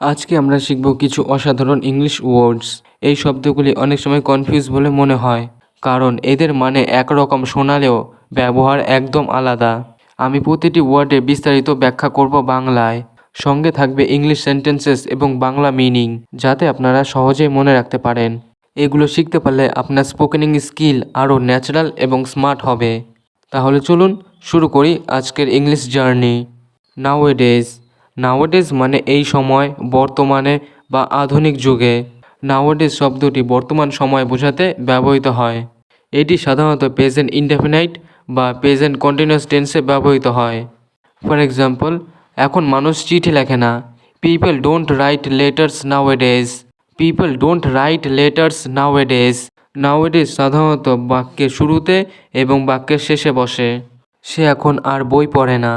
আজকে আমরা শিখব কিছু অসাধারণ ইংলিশ ওয়ার্ডস এই শব্দগুলি অনেক সময় কনফিউজ বলে মনে হয়, কারণ এদের মানে একরকম শোনালেও ব্যবহার একদম আলাদা। আমি প্রতিটি ওয়ার্ডে বিস্তারিত ব্যাখ্যা করব বাংলায়। সঙ্গে থাকবে ইংলিশ সেন্টেন্সেস এবং বাংলা মিনিং যাতে আপনারা সহজেই মনে রাখতে পারেন। এগুলো শিখতে পারলে আপনার স্পোকেনিং স্কিল আরও ন্যাচারাল এবং স্মার্ট হবে। তাহলে চলুন শুরু করি আজকের ইংলিশ জার্নি নাওয়েডেজ নাওয়েডেজ মানে এই সময়, বর্তমানে বা আধুনিক যুগে নাওয়েডেজ শব্দটি বর্তমান সময় বোঝাতে ব্যবহৃত হয়। এটি সাধারণত প্রেজেন্ট ইনডেফিনাইট বা প্রেজেন্ট কন্টিনিউয়াস টেন্সে ব্যবহৃত হয়। ফর এক্সাম্পল এখন মানুষ চিঠি লেখে না। People don't write letters nowadays people don't write letters nowadays nowadays সাধারণত বাক্যের শুরুতে এবং বাক্যের শেষে বসে। সে এখন আর বই পড়ে না।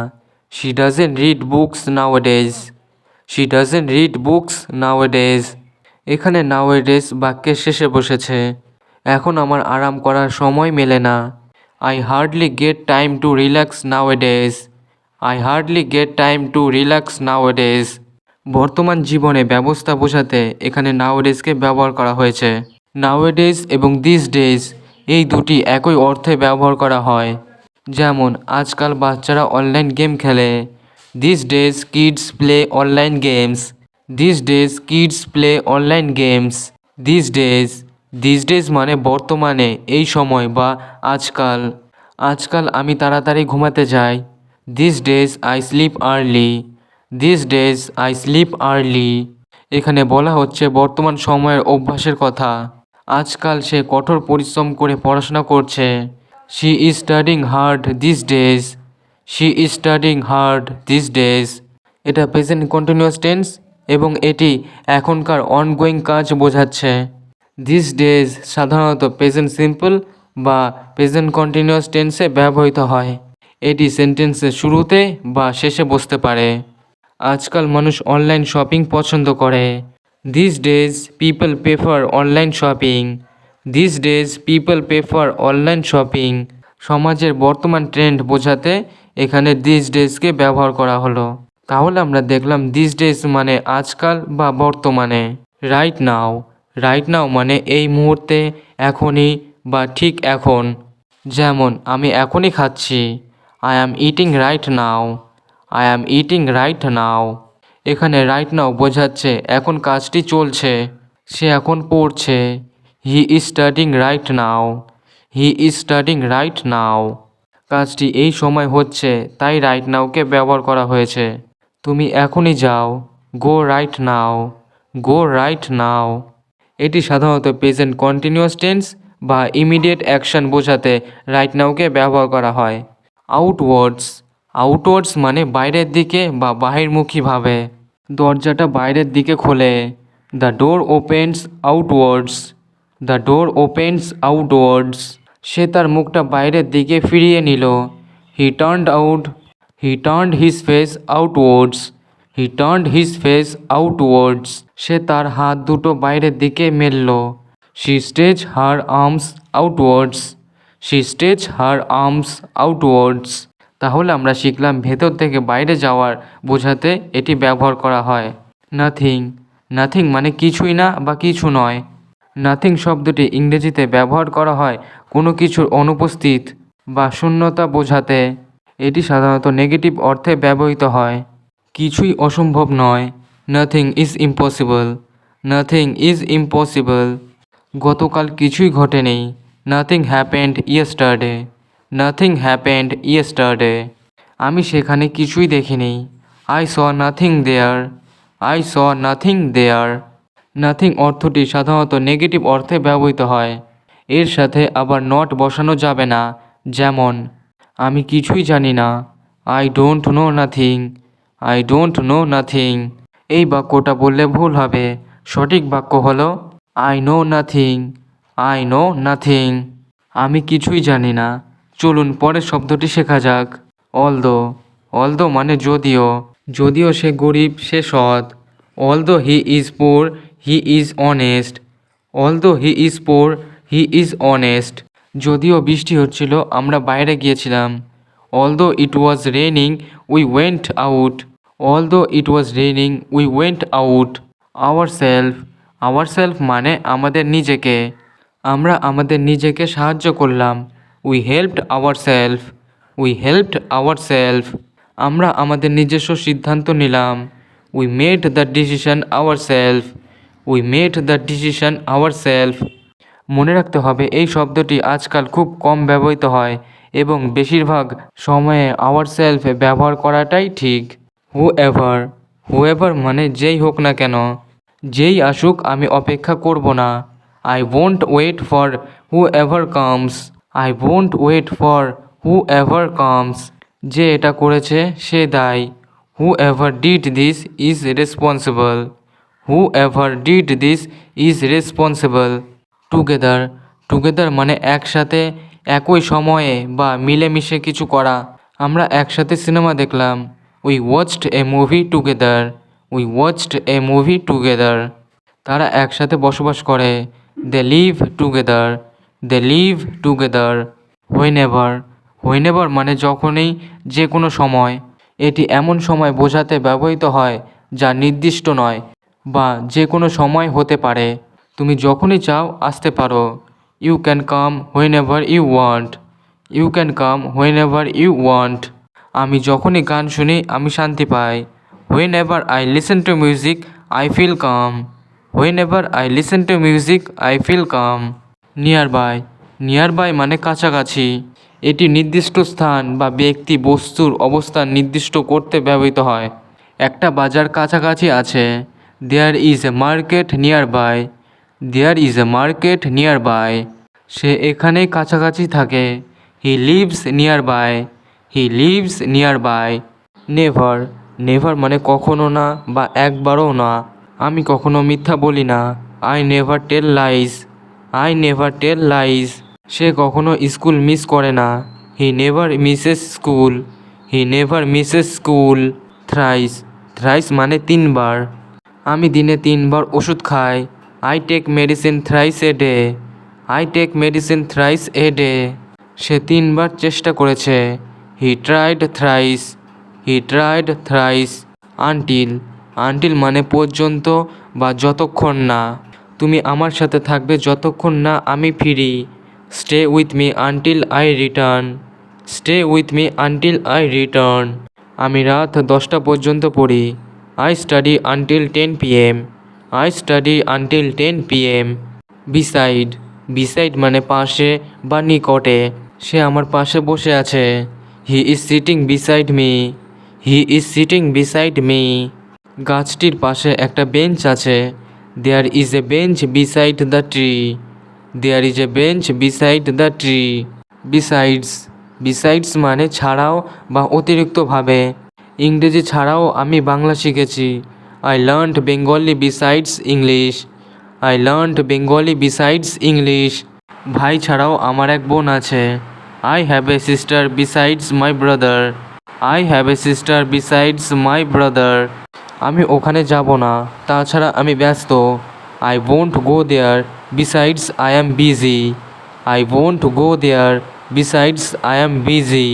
She doesn't read books nowadays she doesn't read books nowadays এখানে নাওয়েডেজ বাক্যের শেষে বসেছে। এখন আমার আরাম করার সময় মেলে না। I hardly get time to relax nowadays I hardly get time to relax nowadays বর্তমান জীবনে ব্যবস্থা বোঝাতে এখানে নাওয়েডেজকে ব্যবহার করা হয়েছে। নাওয়েডেজ এবং দিস ডেজ এই দুটি একই অর্থে ব্যবহার করা হয়। যেমন, আজকাল বাচ্চারা অনলাইন গেম খেলে। This days kids play online games this days kids play online games this days this days মানে বর্তমানে, এই সময় বা আজকাল। আজকাল আমি তাড়াতাড়ি ঘুমাতে যাই। This days I sleep early this days I sleep early এখানে বলা হচ্ছে বর্তমান সময়ের অভ্যাসের কথা। আজকাল সে কঠোর পরিশ্রম করে পড়াশোনা করছে। She is studying hard this days she is studying hard this days এটা প্রেজেন্ট কন্টিনিউয়াস টেন্স এবং এটি এখনকার অনগোয়িং কাজ বোঝাচ্ছে। দিস ডেজ সাধারণত প্রেজেন্ট সিম্পল বা প্রেজেন্ট কন্টিনিউয়াস টেন্সে ব্যবহৃত হয়। এটি সেন্টেন্সের শুরুতে বা শেষে বসতে পারে। আজকাল মানুষ অনলাইন শপিং পছন্দ করে। This days people prefer online shopping this days people prefer online shopping সমাজের বর্তমান ট্রেন্ড বোঝাতে এখানে দিস ডেজকে ব্যবহার করা হলো। তাহলে আমরা দেখলাম দিস ডেজ মানে আজকাল বা বর্তমানে। রাইট নাও রাইট নাও মানে এই মুহূর্তে, এখনই বা ঠিক এখন। যেমন, আমি এখনই খাচ্ছি। I am eating right now I am eating right now এখানে রাইট নাও বোঝাচ্ছে, এখন কাজটি চলছে। সে এখন পড়ছে। He is studying right now he is studying right now কাজটি এই সময় হচ্ছে, তাই রাইট নাওকে ব্যবহার করা হয়েছে। তুমি এখনই যাও। গো রাইট নাও গো রাইট নাও এটি সাধারণত প্রেজেন্ট কন্টিনিউয়াস টেন্স বা ইমিডিয়েট অ্যাকশন বোঝাতে রাইট নাওকে ব্যবহার করা হয়। আউটওয়ার্ডস আউটওয়ার্ডস মানে বাইরের দিকে বা বাহির্মুখীভাবে দরজাটা বাইরের দিকে খোলে। The door opens outwards the door opens outwards সে তার মুখটা বাইরের দিকে ফিরিয়ে নিল। He turned out he turned his face outwards he turned his face outwards সে তার হাত দুটো বাইরের দিকে মেলল। She stays her arms outwards she stays her arms outwards তাহলে আমরা শিখলাম ভেতর থেকে বাইরে যাওয়ার বোঝাতে এটি ব্যবহার করা হয়। নাথিং নাথিং মানে কিছুই না বা কিছু নয়। নাথিং শব্দটি ইংরেজিতে ব্যবহার করা হয় কোনো কিছুর অনুপস্থিত বা শূন্যতা বোঝাতে। এটি সাধারণত নেগেটিভ অর্থে ব্যবহৃত হয়। কিছুই অসম্ভব নয়। Nothing is impossible. Nothing is impossible. গতকাল কিছুই ঘটেনি। Nothing happened yesterday. Nothing happened yesterday. আমি সেখানে কিছুই দেখিনি। I saw nothing there. I saw nothing there. Nothing অর্থটি সাধারণত নেগেটিভ অর্থে ব্যবহৃত হয়। এর সাথে আবার নট বসানো যাবে না, যেমন, আমি কিছুই জানি না। I don't know nothing I don't know nothing এই বাক্যটা বললে ভুল হবে। সঠিক বাক্য হলো I know nothing I know nothing আমি কিছুই জানি না। চলুন পরের শব্দটি শেখা যাক। অলদো অলদো মানে যদিও। যদিও সে গরিব, সে সৎ। Although he is poor he is honest although he is poor he is honest যদিও বৃষ্টি হচ্ছিল, আমরা বাইরে গিয়েছিলাম। Although it was raining we went out although it was raining we went out our out. Our self মানে আমাদের নিজেকে। আমরা আমাদের নিজেকে সাহায্য করলাম। We helped our self we helped our self আমরা আমাদের নিজস্ব সিদ্ধান্ত নিলাম। We made the decision our self we made the decision our self মনে রাখতে হবে, এই শব্দটি আজকাল খুব কম ব্যবহৃত হয় এবং বেশিরভাগ সময়ে আওয়ার সেলফ ব্যবহার করাটাই ঠিক। হু এভার হু এভার মানে যেই হোক না কেন, যেই আসুক আমি অপেক্ষা করব না। I won't wait for whoever comes I won't wait for whoever comes যে এটা করেছে, সে দায়। Whoever did this is responsible whoever did this is responsible together together মানে একসাথে, একই সময়ে বা মিলেমিশে কিছু করা। আমরা একসাথে সিনেমা দেখলাম। We watched a movie together we watched a movie together তারা একসাথে বসবাস করে। They live together they live together whenever whenever মানে যখনই যে কোনো সময়। এটি এমন সময় বোঝাতে ব্যবহৃত হয়, যা নির্দিষ্ট নয়। বা যে কোনো সময় হতে পারে। তুমি যখনই চাও আসতে পারো। You can come whenever you want you can come whenever you want আমি যখনই গান শুনি, আমি শান্তি পাই। Whenever I listen to music I feel calm whenever I listen to music I feel calm nearby nearby মানে কাছাকাছি। এটি নির্দিষ্ট স্থান বা ব্যক্তি বস্তুর অবস্থান নির্দিষ্ট করতে ব্যবহৃত হয়। একটা বাজার কাছাকাছি আছে। There is a market nearby there is a market nearby সে এখানেই কাছাকাছি থাকে। He lives nearby he lives nearby never never মানে কখনো না বা একবারও না। আমি কখনো মিথ্যা বলি না। I never tell lies I never tell lies সে কখনো স্কুল মিস করে না। He never misses school he never misses school thrice thrice মানে তিনবার। আমি দিনে তিনবার ওষুধ খাই। I take medicine thrice a day I take medicine thrice a day সে তিনবার চেষ্টা করেছে। He tried thrice he tried thrice until until মানে পর্যন্ত বা যতক্ষণ না। তুমি আমার সাথে থাকবে যতক্ষণ না আমি ফিরি। Stay with me until I return stay with me until I return আমি রাত দশটা পর্যন্ত পড়ি। I study until ten PM I study until ten PM beside beside মানে পাশে বা নিকটে, সে আমার পাশে বসে আছে। He is sitting beside me he is sitting beside me গাছটির পাশে একটা বেঞ্চ আছে। There is a bench beside the tree there is a bench beside the tree besides besides মানে ছাড়াও বা অতিরিক্তভাবে। ইংরেজি ছাড়াও আমি বাংলা শিখেছি। I learned Bengali besides English I learned Bengali besides English ভাই ছাড়াও আমার এক বোন আছে। I have a sister besides my brother I have a sister besides my brother আমি ওখানে যাব না, তাছাড়া আমি ব্যস্ত। I won't go there besides I am busy I won't go there besides I am busy